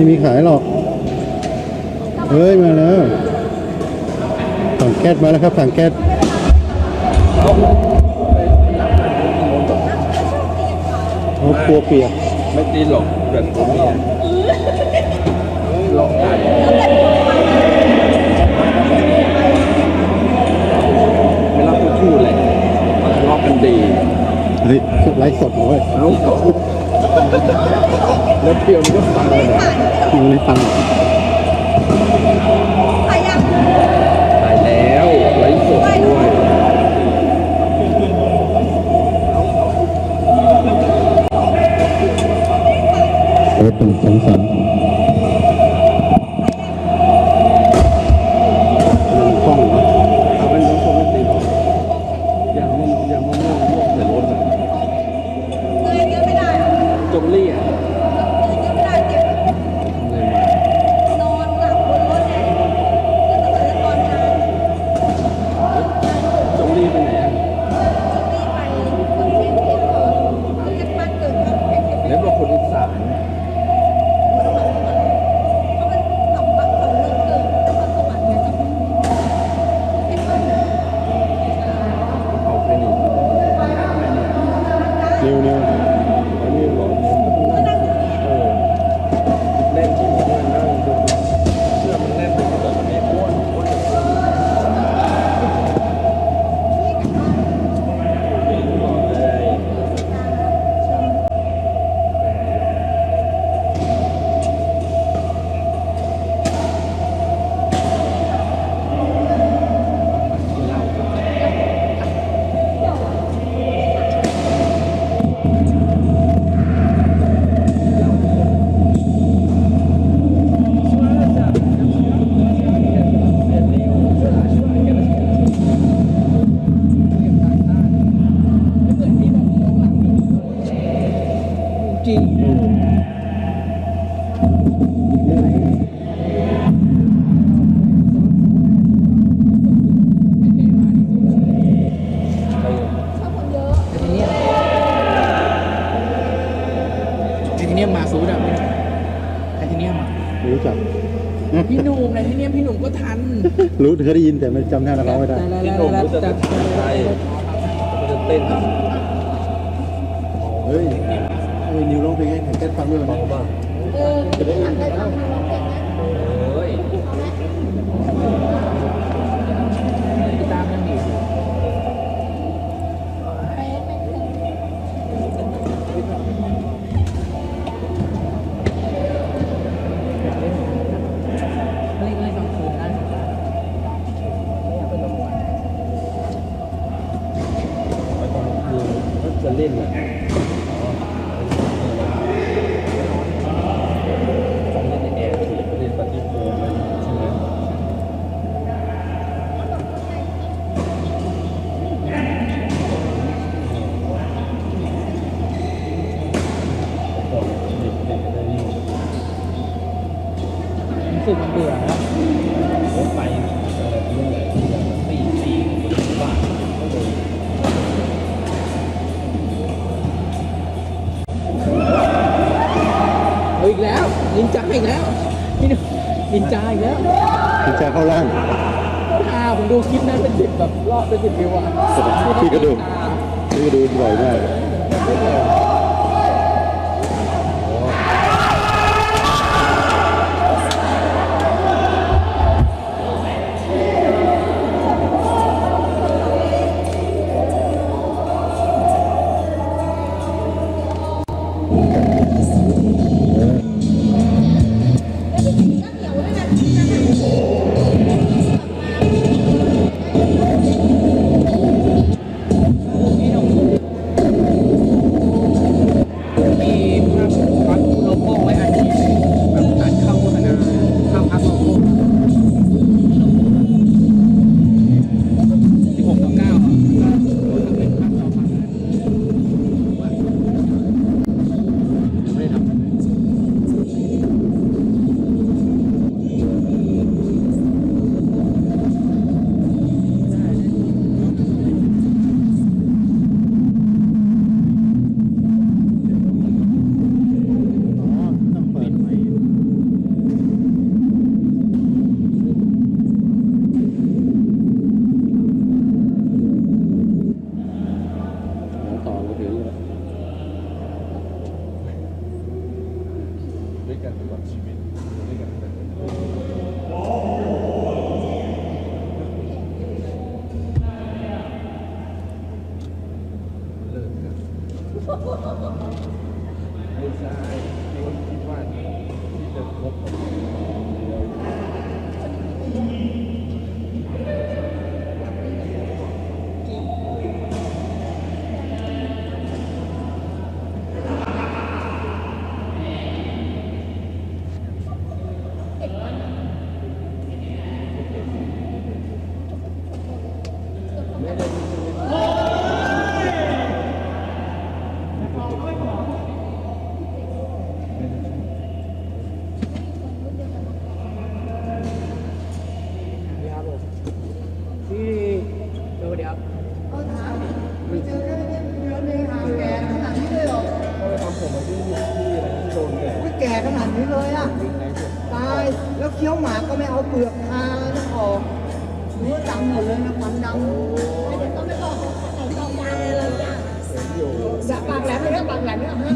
ไม่มีขายหรอก เฮ้ย มาแล้ว ถังแก๊สมาแล้วครับถังแก๊สโอ้ครัวเปียกไม่ตีหรอกแบบผมเนี่ยลองได้ไม่รับพูดเลยมันทะเลาะกันดี เฮ้ยไลฟ์สดเหรอเว้ยเอ้า พี่หนุ่มไอ้ทีเนี้ยพี่หนุ่มก็ทันรู้เคยได้ยินแต่ไม่จำหน้านักร้องไม่ได้ พี่หนุ่มรู้จักใช่เขาจะเต้นเฮ้ยเฮ้ยนิวร้องเพลงให้ถังแก๊สฟังด้วยฟันะงป่ะเออทำได้ทำร้องเพลงไหม รู้สึกมันเบื่อแล้วรถไปอะไรเรื่องอะไรที่แบบตีตีบ้านก็เลยเอาอีกแล้วนินจาอีกแล้วพี่หนุ่มนินจาอีกแล้วพี่แจ๊คเข้าร่าง อ่าผมดูคลิปนั้นเป็นสิบแบบรอบเป็นสิบวิวอะพี่ก็ดู พี่ก็ดูบ่อยมากแล้ แก่ขนาดนี้เลยอะ ตาย แล้วเคี้ยวหมาก็ไม่เอาเปลือกคานะออกเนื้อดำหมดเลยนะควันดำไม่ต้องไม่ต้องใส่ทองยางเลยอะปากแหลมเลยนะปากแหลมเนี่ยฮะ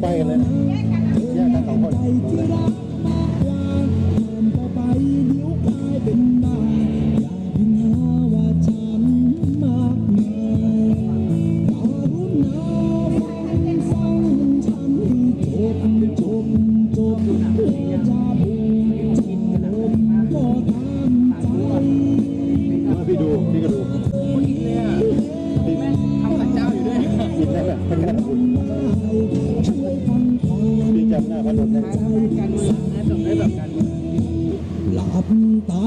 ไปเลยแยกกันสองคน ta